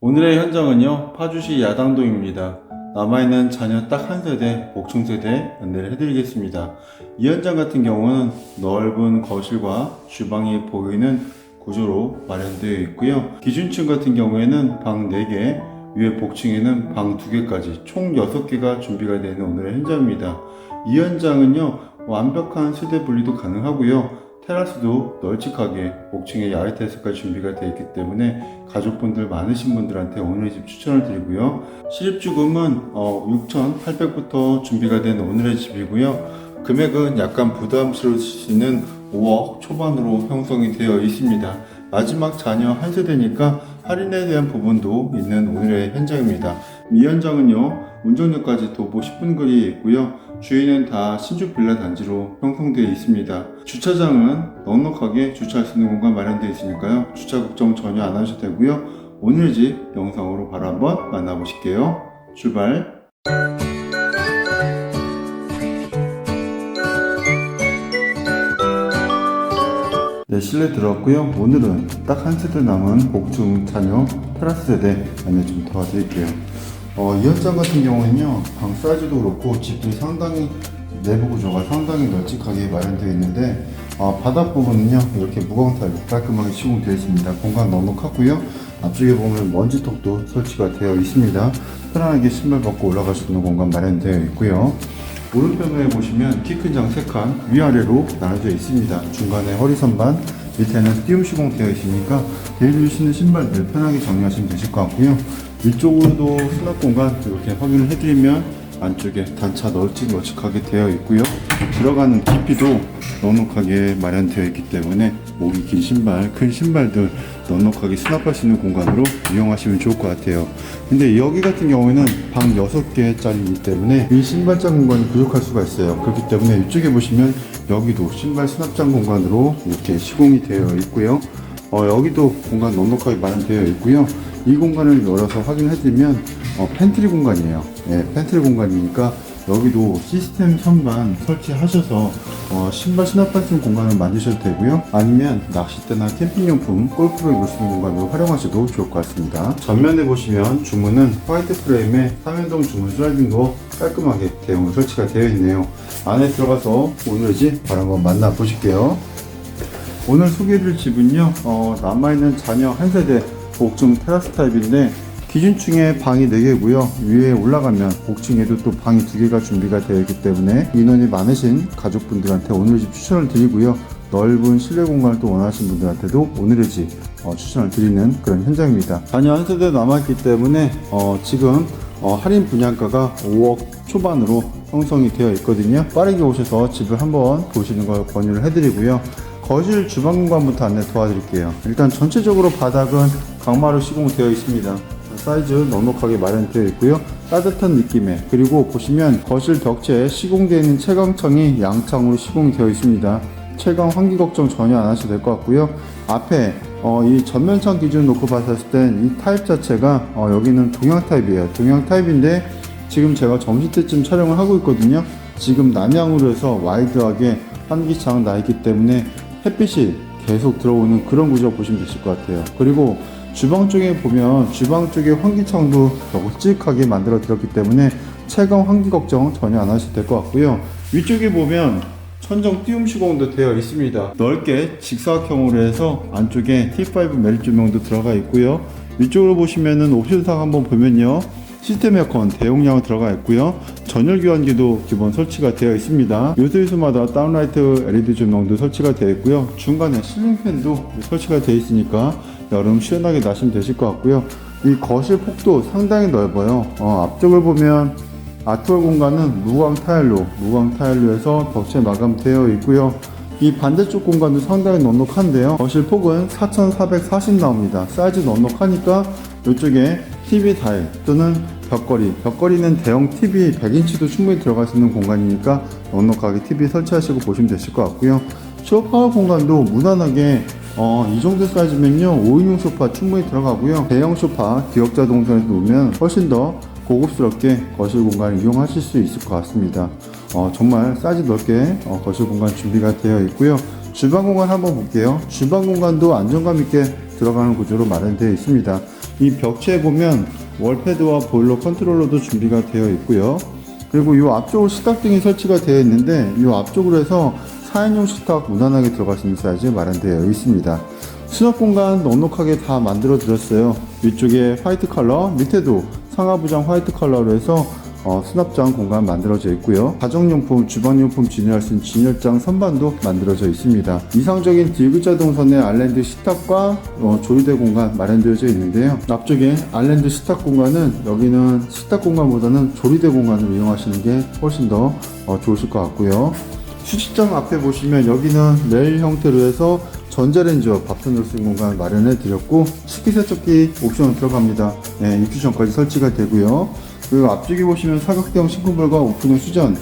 오늘의 현장은요, 파주시 야당동입니다. 남아있는 자녀 딱 한 세대, 복층 세대 안내를 해드리겠습니다. 이 현장 같은 경우는 넓은 거실과 주방이 보이는 구조로 마련되어 있고요. 기준층 같은 경우에는 방 4개, 위에 복층에는 방 2개까지 총 6개가 준비가 되는 오늘의 현장입니다. 이 현장은요, 완벽한 세대 분리도 가능하고요. 테라스도 널찍하게 복층에 야외 테라스까지 준비가 되어 있기 때문에 가족분들 많으신 분들한테 오늘의 집 추천을 드리고요. 실입주금은 어, 6,800부터 준비가 된 오늘의 집이고요. 금액은 약간 부담스러우시는 5억 초반으로 형성이 되어 있습니다. 마지막 자녀 한 세대니까 할인에 대한 부분도 있는 오늘의 현장입니다. 이 현장은요, 운전역까지 도보 10분 거리에 있고요. 주위는 다 신축 빌라 단지로 형성되어 있습니다. 주차장은 넉넉하게 주차할 수 있는 공간 마련되어 있으니까요. 주차 걱정 전혀 안 하셔도 되고요. 오늘 집 영상으로 바로 한번 만나보실게요. 출발! 네, 실내 들어왔고요. 오늘은 딱 한 세대 남은 복층 자녀 테라스 세대 안내 좀 도와드릴게요. 어, 이 현장 같은 경우는요, 방 사이즈도 그렇고 집들이 상당히 내부 구조가 상당히 널찍하게 마련되어 있는데 어, 바닥 부분은요 이렇게 무광 타일로 깔끔하게 시공되어 있습니다. 공간 넉넉하고요. 앞쪽에 보면 먼지턱도 설치가 되어 있습니다. 편안하게 신발 벗고 올라갈 수 있는 공간 마련되어 있고요. 오른편에 보시면 키 큰 장 3칸 위아래로 나눠져 있습니다. 중간에 허리 선반, 밑에는 띄움 시공 되어 있으니까 데일리 신는 신발들 편하게 정리하시면 되실 것 같고요. 위쪽으로도 수납 공간 이렇게 확인을 해드리면 안쪽에 단차 널찍널찍하게 되어 있고요. 들어가는 깊이도 넉넉하게 마련되어 있기 때문에 목이 긴 신발, 큰 신발들 넉넉하게 수납할 수 있는 공간으로 이용하시면 좋을 것 같아요. 근데 여기 같은 경우에는 방 6개짜리이기 때문에 이 신발장 공간이 부족할 수가 있어요. 그렇기 때문에 이쪽에 보시면 여기도 신발 수납장 공간으로 이렇게 시공이 되어 있고요. 어, 여기도 공간 넉넉하게 마련되어 있고요. 이 공간을 열어서 확인해드리면 어, 팬트리 공간이에요. 예, 팬트리 공간이니까 여기도 시스템 선반 설치하셔서 어, 신발 수납할 수 있는 공간을 만드셔도 되고요. 아니면 낚싯대나 캠핑용품, 골프를 입을 수 있는 공간으로 활용하셔도 좋을 것 같습니다. 전면에 보시면 주문은 화이트 프레임에 3연동 주문 슬라이딩도 깔끔하게 대용으로 설치가 되어 있네요. 안에 들어가서 오늘 집 바로 한번 만나 보실게요. 오늘 소개해드릴 집은요, 어, 남아있는 자녀 한 세대 복층 테라스 타입인데, 기준층에 방이 4개고요. 위에 올라가면 복층에도 또 방이 2개가 준비가 되어 있기 때문에 인원이 많으신 가족분들한테 오늘 집 추천을 드리고요. 넓은 실내 공간을 또 원하시는 분들한테도 오늘의 집 어, 추천을 드리는 그런 현장입니다. 자녀 한 세대 남았기 때문에 어, 지금 어, 할인 분양가가 5억 초반으로 형성이 되어 있거든요. 빠르게 오셔서 집을 한번 보시는 걸 권유를 해드리고요. 거실 주방 공간부터 안내 도와드릴게요. 일단 전체적으로 바닥은 강마루 시공되어 있습니다. 사이즈 넉넉하게 마련되어 있고요. 따뜻한 느낌의 그리고 보시면 거실 벽체에 시공되어 있는 채광창이 양창으로 시공이 되어 있습니다. 채광 환기 걱정 전혀 안 하셔도 될 것 같고요. 앞에 어, 이 전면창 기준 놓고 봤을 땐 이 타입 자체가 어, 여기는 동양 타입이에요. 동양 타입인데 지금 제가 점심 때쯤 촬영을 하고 있거든요. 지금 남향으로 해서 와이드하게 환기창 나 있기 때문에 햇빛이 계속 들어오는 그런 구조 보시면 되실 것 같아요. 그리고 주방 쪽에 보면 주방 쪽에 환기창도 널찍하게 만들어 드렸기 때문에 채광 환기 걱정 전혀 안 하셔도 될 것 같고요. 위쪽에 보면 천정 띄움 시공도 되어 있습니다. 넓게 직사각형으로 해서 안쪽에 T5 메리 조명도 들어가 있고요. 위쪽으로 보시면은 옵션상 한번 보면요. 시스템 에어컨 대용량으로 들어가 있고요. 전열 교환기도 기본 설치가 되어 있습니다. 요소요소마다 다운라이트 LED 조명도 설치가 되어 있고요. 중간에 실링팬도 설치가 되어 있으니까 여름 시원하게 나시면 되실 것 같고요. 이 거실 폭도 상당히 넓어요. 어, 앞쪽을 보면 아트월 공간은 무광 타일로 무광 타일로 해서 벽체 마감되어 있고요. 이 반대쪽 공간도 상당히 넉넉한데요. 거실 폭은 4,440 나옵니다. 사이즈 넉넉하니까 이쪽에 TV 타일 또는 벽걸이, 벽걸이는 대형 TV 100인치도 충분히 들어갈 수 있는 공간이니까 넉넉하게 TV 설치하시고 보시면 되실 것 같고요. 소파 공간도 무난하게 어, 이 정도 사이즈면요 5인용 소파 충분히 들어가고요. 대형 소파 기역자 동선에서 놓으면 훨씬 더 고급스럽게 거실 공간을 이용하실 수 있을 것 같습니다. 어, 정말 사이즈 넓게 어, 거실 공간 준비가 되어 있고요. 주방 공간 한번 볼게요. 주방 공간도 안정감 있게 들어가는 구조로 마련되어 있습니다. 이 벽체에 보면 월패드와 보일러 컨트롤러도 준비가 되어 있고요. 그리고 이 앞쪽으로 식탁 등이 설치가 되어 있는데 이 앞쪽으로 해서 4인용 식탁 무난하게 들어갈 수 있는 사이즈 마련되어 있습니다. 수납 공간 넉넉하게 다 만들어 드렸어요. 위쪽에 화이트 컬러, 밑에도 상하부장 화이트 컬러로 해서 어, 수납장 공간 만들어져 있고요. 가정용품, 주방용품 진열할 수 있는 진열장 선반도 만들어져 있습니다. 이상적인 디귿자 동선의 알랜드 식탁과 어, 조리대 공간 마련되어져 있는데요. 앞쪽에 알랜드 식탁 공간은 여기는 식탁 공간보다는 조리대 공간을 이용하시는 게 훨씬 더 어, 좋으실 것 같고요. 수직장 앞에 보시면 여기는 레일 형태로 해서 전자레인지와 밥솥 넣을 수 있는 공간 마련해 드렸고 식기세척기 옵션 들어갑니다. 네, 인퓨전까지 설치가 되고요. 그리고 앞쪽에 보시면 사각형 싱크볼과 오픈형 수전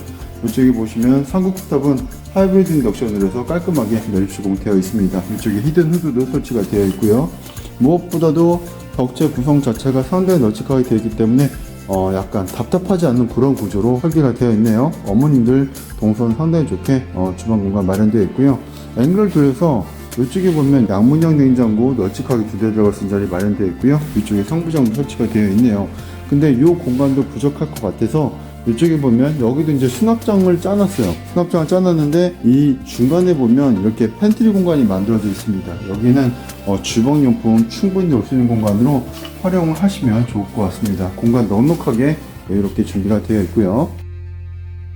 이쪽에 보시면 삼국탑은 하이브리드 인덕션으로 해서 깔끔하게 멸치공 되어 있습니다. 이쪽에 히든 후드도 설치가 되어 있고요. 무엇보다도 벽체 구성 자체가 상당히 널찍하게 되어 있기 때문에 어, 약간 답답하지 않는 그런 구조로 설계가 되어 있네요. 어머님들 동선 상당히 좋게 어, 주방 공간 마련되어 있고요. 앵글 둘에서 이쪽에 보면 양문형 냉장고 널찍하게 두 대 들어갈 수 있는 자리 마련되어 있고요. 이쪽에 상부장도 설치가 되어 있네요. 근데 이 공간도 부족할 것 같아서 이쪽에 보면 여기도 이제 수납장을 짜놨어요. 수납장을 짜놨는데 이 중간에 보면 이렇게 팬트리 공간이 만들어져 있습니다. 여기는 어, 주방용품 충분히 넣을 수 있는 공간으로 활용을 하시면 좋을 것 같습니다. 공간 넉넉하게 이렇게 준비가 되어 있고요.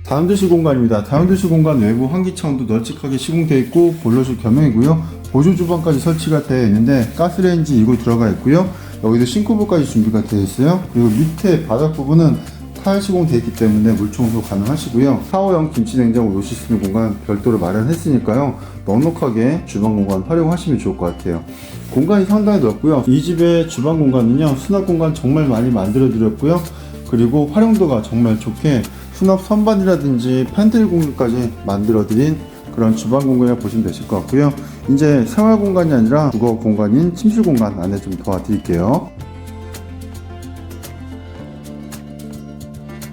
다용도실 공간입니다. 다용도실 공간 외부 환기창도 널찍하게 시공되어 있고 보일러실 겸용이고요. 보조 주방까지 설치가 되어 있는데 가스레인지 이고 들어가 있고요. 여기도 싱크볼까지 준비가 되어 있어요. 그리고 밑에 바닥 부분은 타일 시공되어 있기 때문에 물 청소 가능하시고요. 샤워형 김치 냉장고 놓으실 수 있는 공간 별도로 마련했으니까요. 넉넉하게 주방 공간 활용하시면 좋을 것 같아요. 공간이 상당히 넓고요. 이 집의 주방 공간은요. 수납 공간 정말 많이 만들어 드렸고요. 그리고 활용도가 정말 좋게 수납 선반이라든지 팬트리 공간까지 만들어 드린 그런 주방 공간을 보시면 되실 것 같고요. 이제 생활 공간이 아니라 주거 공간인 침실 공간 안에 좀 도와드릴게요.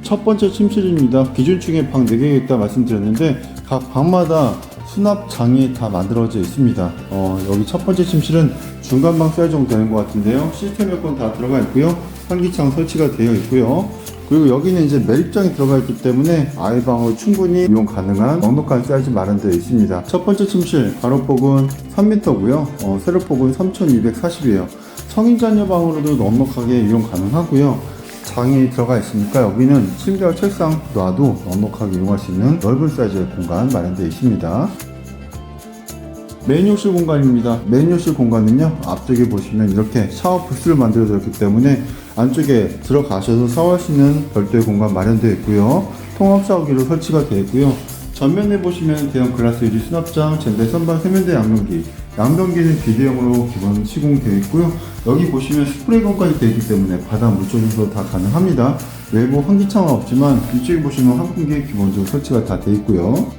첫 번째 침실입니다. 기준층에 방 4개가 있다 말씀드렸는데 각 방마다 수납장이 다 만들어져 있습니다. 어, 여기 첫 번째 침실은 중간방 사이즈 정도 되는 것 같은데요. 시스템 에어컨 다 들어가 있고요. 환기창 설치가 되어 있고요. 그리고 여기는 이제 매립장이 들어가 있기 때문에 아이방으로 충분히 이용 가능한 넉넉한 사이즈 마련되어 있습니다. 첫 번째 침실 가로폭은 3m고요. 어, 세로폭은 3240이에요. 성인 자녀 방으로도 넉넉하게 이용 가능하고요. 장이 들어가 있으니까 여기는 침대와 책상 놔도 넉넉하게 이용할 수 있는 넓은 사이즈의 공간 마련되어 있습니다. 메인 욕실 공간입니다. 메인 욕실 공간은요, 앞쪽에 보시면 이렇게 샤워 부스를 만들어 뒀기 때문에 안쪽에 들어가셔서 샤워할 수 있는 별도의 공간 마련되어 있고요. 통합 샤워기로 설치가 되어 있고요. 전면에 보시면 대형 글라스 유리 수납장, 젠데 선반 세면대 양변기, 양변기는 비대형으로 기본 시공되어 있고요. 여기 보시면 스프레이건까지 되어 있기 때문에 바닥 물조리도 다 가능합니다. 외부 환기창은 없지만 이쪽에 보시면 환풍기 기본적으로 설치가 다 되어 있고요.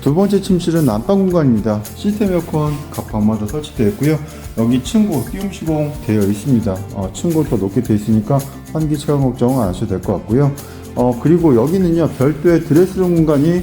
두 번째 침실은 안방 공간입니다. 시스템 에어컨 각 방마다 설치되어 있고요. 여기 층고 띄움 시공 되어 있습니다. 어, 층고 더 높게 되어 있으니까 환기 체감 걱정 안 하셔도 될 것 같고요. 어, 그리고 여기는요 별도의 드레스룸 공간이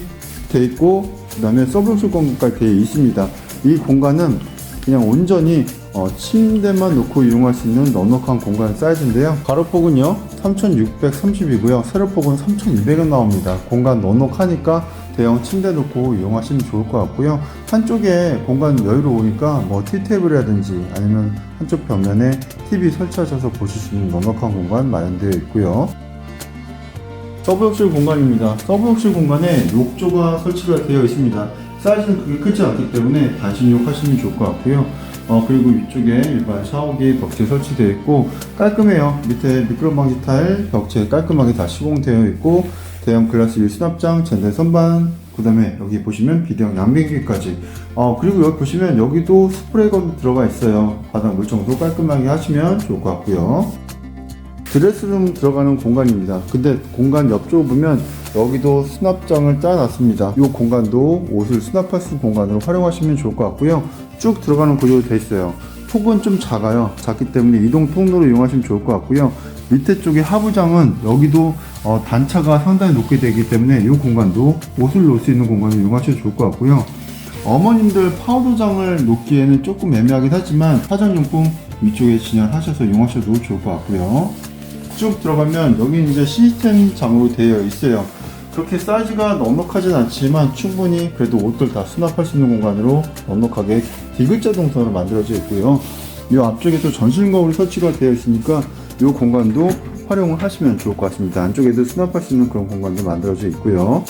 되어 있고 그 다음에 서브욕실 공간까지 되어 있습니다. 이 공간은 그냥 온전히 어, 침대만 놓고 이용할 수 있는 넉넉한 공간 사이즈인데요. 가로폭은요 3630이고요. 세로폭은 3200원 나옵니다. 공간 넉넉하니까 대형 침대 놓고 이용하시면 좋을 것 같고요. 한쪽에 공간 여유로우니까 뭐 티테이블이라든지 아니면 한쪽 벽면에 TV 설치하셔서 보실 수 있는 넉넉한 공간 마련되어 있고요. 서브욕실 공간입니다. 서브욕실 공간에 욕조가 설치가 되어 있습니다. 사이즈는 그게 크지 않기 때문에 단신욕 하시면 좋을 것 같고요. 어, 그리고 위쪽에 일반 샤워기 벽체 설치되어 있고 깔끔해요. 밑에 미끄럼 방지 타일 벽체 깔끔하게 다 시공되어 있고 대형 글라스 유 수납장, 젠데 선반, 그 다음에 여기 보시면 비대형 양변기까지 어, 그리고 여기 보시면 여기도 스프레이건 들어가 있어요. 바닥 물 정도 깔끔하게 하시면 좋을 것 같고요. 드레스룸 들어가는 공간입니다. 근데 공간 옆쪽을 보면 여기도 수납장을 짜놨습니다. 이 공간도 옷을 수납할 수 공간으로 활용하시면 좋을 것 같고요. 쭉 들어가는 구조로 되어 있어요. 폭은 좀 작아요. 작기 때문에 이동 통로로 이용하시면 좋을 것 같고요. 밑에 쪽에 하부장은 여기도 어, 단차가 상당히 높게 되기 때문에 이 공간도 옷을 놓을 수 있는 공간을 이용하셔도 좋을 것 같고요. 어머님들 파우더장을 놓기에는 조금 애매하긴 하지만 화장용품 위쪽에 진열하셔서 이용하셔도 좋을 것 같고요. 쭉 들어가면 여기 이제 시스템 장으로 되어 있어요. 그렇게 사이즈가 넉넉하진 않지만 충분히 그래도 옷들 다 수납할 수 있는 공간으로 넉넉하게 디귿자 동선으로 만들어져 있고요. 이 앞쪽에 또 전신 거울이 설치가 되어 있으니까 이 공간도 활용을 하시면 좋을 것 같습니다. 안쪽에도 수납할 수 있는 그런 공간도 만들어져 있고요.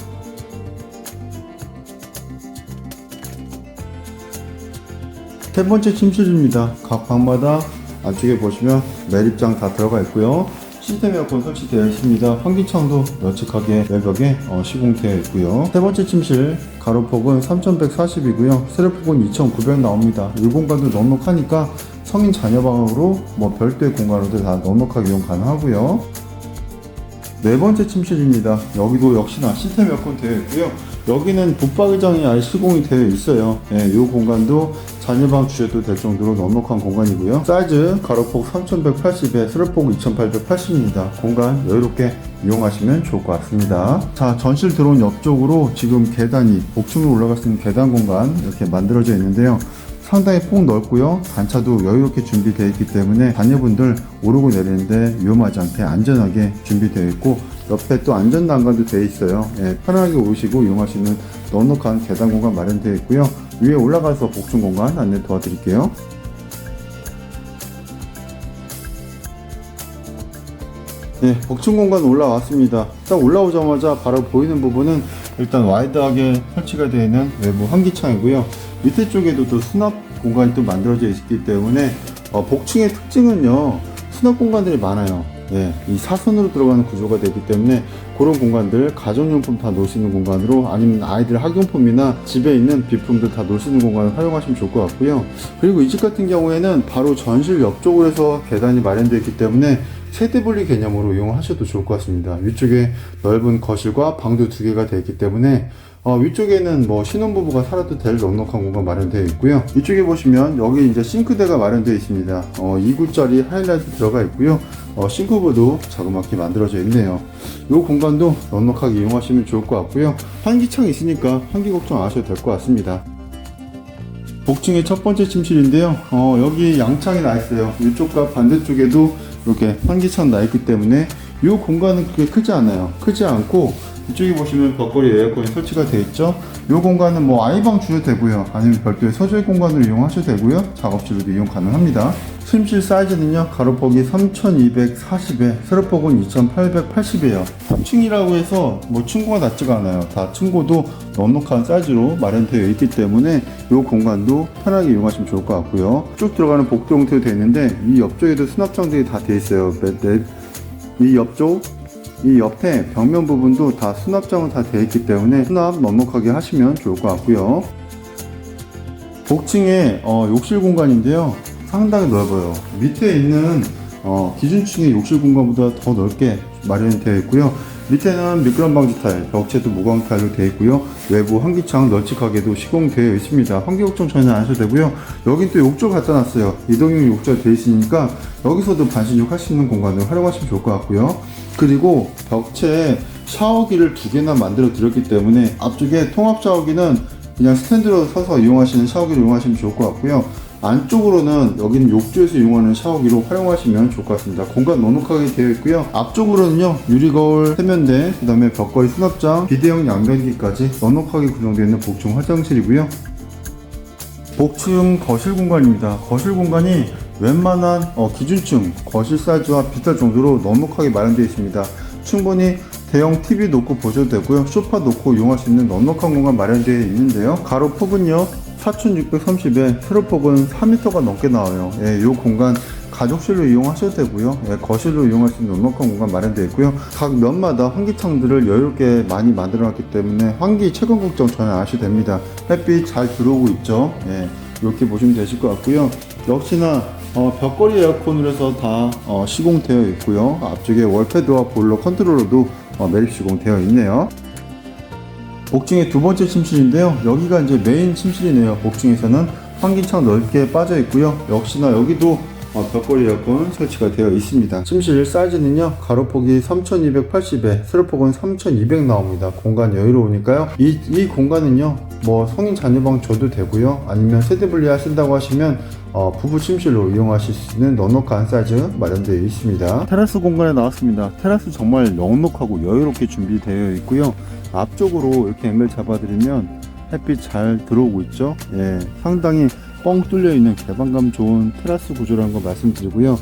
세 번째 침실입니다. 각 방마다 안쪽에 보시면 매립장 다 들어가 있고요. 시스템 에어컨 설치되어 있습니다. 환기창도 널찍하게 외벽에 어, 시공되어 있고요. 세 번째 침실 가로폭은 3140이고요. 세로폭은 2900 나옵니다. 이 공간도 넉넉하니까 성인 자녀 방으로 뭐 별도의 공간으로도 다 넉넉하게 이용 가능하고요. 네 번째 침실입니다. 여기도 역시나 시스템 에어컨 되어 있고요. 여기는 붙박이장이 아예 시공이 되어 있어요. 예, 이 공간도 자녀방 주셔도 될 정도로 넉넉한 공간이고요. 사이즈 가로폭 3180에 세로폭 2880입니다. 공간 여유롭게 이용하시면 좋을 것 같습니다. 자, 전실 들어온 옆쪽으로 지금 계단이 복층으로 올라갈 수 있는 계단 공간 이렇게 만들어져 있는데요. 상당히 폭 넓고요. 단차도 여유롭게 준비되어 있기 때문에 자녀분들 오르고 내리는데 위험하지 않게 안전하게 준비되어 있고 옆에 또 안전 난간도 되어 있어요. 예, 편하게 오시고 있는 넉넉한 계단 공간 마련되어 있고요. 위에 올라가서 복층 공간 안내 도와드릴게요. 네, 복층 공간 올라왔습니다. 딱 올라오자마자 바로 보이는 부분은 일단 와이드하게 설치가 되어 있는 외부 환기창이고요. 밑에 쪽에도 또 수납 공간이 또 만들어져 있기 때문에 어, 복층의 특징은요 수납 공간들이 많아요. 예, 이 사선으로 들어가는 구조가 되기 때문에 그런 공간들 가정용품 다 놓을 수 있는 공간으로 아니면 아이들 학용품이나 집에 있는 비품들 다 놓을 수 있는 공간을 활용하시면 좋을 것 같고요. 그리고 이 집 같은 경우에는 바로 전실 옆쪽으로 해서 계단이 마련되어 있기 때문에 세대 분리 개념으로 이용하셔도 좋을 것 같습니다. 위쪽에 넓은 거실과 방도 두 개가 되어 있기 때문에 어, 위쪽에는 뭐 신혼부부가 살아도 될 넉넉한 공간 마련되어 있고요. 이쪽에 보시면 여기 이제 싱크대가 마련되어 있습니다. 어, 2구짜리 하이라이트 들어가 있고요. 어, 싱크볼도 자그맣게 만들어져 있네요. 이 공간도 넉넉하게 이용하시면 좋을 것 같고요. 환기창이 있으니까 환기 걱정 안 하셔도 될 것 같습니다. 복층의 첫 번째 침실인데요. 어, 여기 양창이 나 있어요. 이쪽과 반대쪽에도 이렇게 환기창 나 있기 때문에 이 공간은 그렇게 크지 않아요. 크지 않고 이쪽에 보시면 벽걸이 에어컨이 설치가 되어 있죠. 이 공간은 뭐 아이방 주셔도 되고요. 아니면 별도의 서재 공간으로 이용하셔도 되고요. 작업실로도 이용 가능합니다. 침실 사이즈는요. 가로폭이 3240에 세로폭은 2880이에요. 3층이라고 해서 뭐 층고가 낮지가 않아요. 다 층고도 넉넉한 사이즈로 마련되어 있기 때문에 이 공간도 편하게 이용하시면 좋을 것 같고요. 쭉 들어가는 복도 형태로 되어 있는데 이 옆쪽에도 수납장들이 다 되어 있어요. 이 옆쪽 이 옆에 벽면 부분도 다 수납장은 다 되어 있기 때문에 수납 넉넉하게 하시면 좋을 것 같고요. 복층의 어, 욕실 공간인데요. 상당히 넓어요. 밑에 있는 어, 기준층의 욕실 공간보다 더 넓게 마련이 되어 있고요. 밑에는 미끄럼 방지 타일, 벽체도 무광 타일로 되어 있고요. 외부 환기창 널찍하게도 시공되어 있습니다. 환기 걱정 전혀 안 하셔도 되고요. 여긴 또 욕조 갖다 놨어요. 이동용 욕조 되어 있으니까 여기서도 반신욕 할 수 있는 공간을 활용하시면 좋을 것 같고요. 그리고 벽체에 샤워기를 두 개나 만들어 드렸기 때문에 앞쪽에 통합 샤워기는 그냥 스탠드로 서서 이용하시는 샤워기를 이용하시면 좋을 것 같고요. 안쪽으로는 여기는 욕조에서 이용하는 샤워기로 활용하시면 좋을 것 같습니다. 공간 넉넉하게 되어 있고요. 앞쪽으로는요 유리 거울, 세면대, 그 다음에 벽걸이 수납장, 비대형 양변기까지 넉넉하게 구성되어 있는 복층 화장실이고요. 복층 거실 공간입니다. 거실 공간이 웬만한 어, 기준층 거실 사이즈와 비슷할 정도로 넉넉하게 마련되어 있습니다. 충분히 대형 TV 놓고 보셔도 되고요. 소파 놓고 이용할 수 있는 넉넉한 공간 마련되어 있는데요. 가로 폭은요 4630에 세로폭은 4m가 넘게 나와요. 예, 이 공간 가족실로 이용하셔도 되고요. 예, 거실로 이용할 수 있는 넉넉한 공간 마련되어 있고요. 각 면마다 환기창들을 여유롭게 많이 만들어놨기 때문에 환기 채권 걱정 전혀 안 하셔도 됩니다. 햇빛 잘 들어오고 있죠. 예, 이렇게 보시면 되실 것 같고요. 역시나 어, 벽걸이 에어컨으로 해서 다 어, 시공되어 있고요. 앞쪽에 월패드와 보일러 컨트롤러도 어, 매립 시공되어 있네요. 복층의 두 번째 침실인데요. 여기가 이제 메인 침실이네요. 복층에서는 환기창 넓게 빠져 있고요. 역시나 여기도 어, 벽걸이 에어컨 설치가 되어 있습니다. 침실 사이즈는요. 가로폭이 3280에 세로폭은 3200 나옵니다. 공간 여유로우니까요. 이, 이 공간은요. 뭐 성인 자녀방 줘도 되고요. 아니면 세대 분리 하신다고 하시면 어, 부부 침실로 이용하실 수 있는 넉넉한 사이즈 마련되어 있습니다. 테라스 공간에 나왔습니다. 테라스 정말 넉넉하고 여유롭게 준비되어 있고요. 앞쪽으로 이렇게 앵글 잡아드리면 햇빛 잘 들어오고 있죠. 예, 상당히 뻥 뚫려 있는 개방감 좋은 테라스 구조라는 거 말씀드리고요.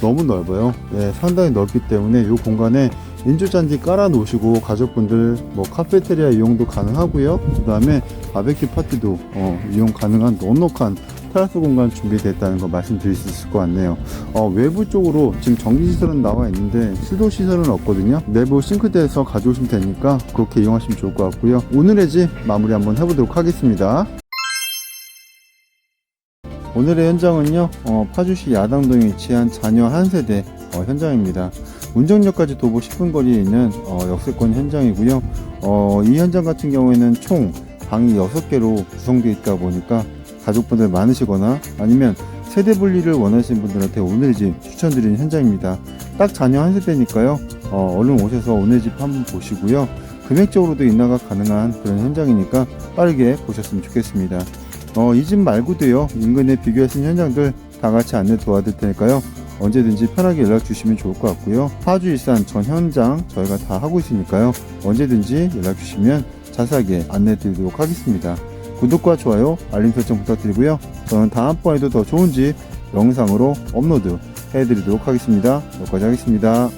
너무 넓어요. 예, 상당히 넓기 때문에 이 공간에 인조잔디 깔아 놓으시고 가족분들 뭐 카페테리아 이용도 가능하고요. 그 다음에 바베큐 파티도 어, 이용 가능한 넉넉한 테라스 공간 준비됐다는 거 말씀드릴 수 있을 것 같네요. 어, 외부 쪽으로 지금 전기 시설은 나와 있는데 수도 시설은 없거든요. 내부 싱크대에서 가져오시면 되니까 그렇게 이용하시면 좋을 것 같고요. 오늘의 집 마무리 한번 해보도록 하겠습니다. 오늘의 현장은요, 어, 파주시 야당동에 위치한 자녀 한 세대 어, 현장입니다. 운정역까지 도보 10분 거리에 있는 어, 역세권 현장이고요. 어, 이 현장 같은 경우에는 총 방이 6개로 구성되어 있다 보니까 가족분들 많으시거나 아니면 세대 분리를 원하시는 분들한테 오늘 집 추천드리는 현장입니다. 딱 자녀 한 세대니까요. 어, 얼른 오셔서 오늘 집 한번 보시고요. 금액적으로도 인하가 가능한 그런 현장이니까 빠르게 보셨으면 좋겠습니다. 어, 이 집 말고도요, 인근에 있는 현장들 다 같이 안내 도와드릴 테니까요. 언제든지 편하게 연락 주시면 좋을 것 같고요. 파주 일산 전 현장 저희가 다 하고 있으니까요. 언제든지 연락 주시면 자세하게 안내 드리도록 하겠습니다. 구독과 좋아요, 알림 설정 부탁드리고요. 저는 다음번에도 더 좋은 집 영상으로 업로드 해드리도록 하겠습니다. 여기까지 하겠습니다.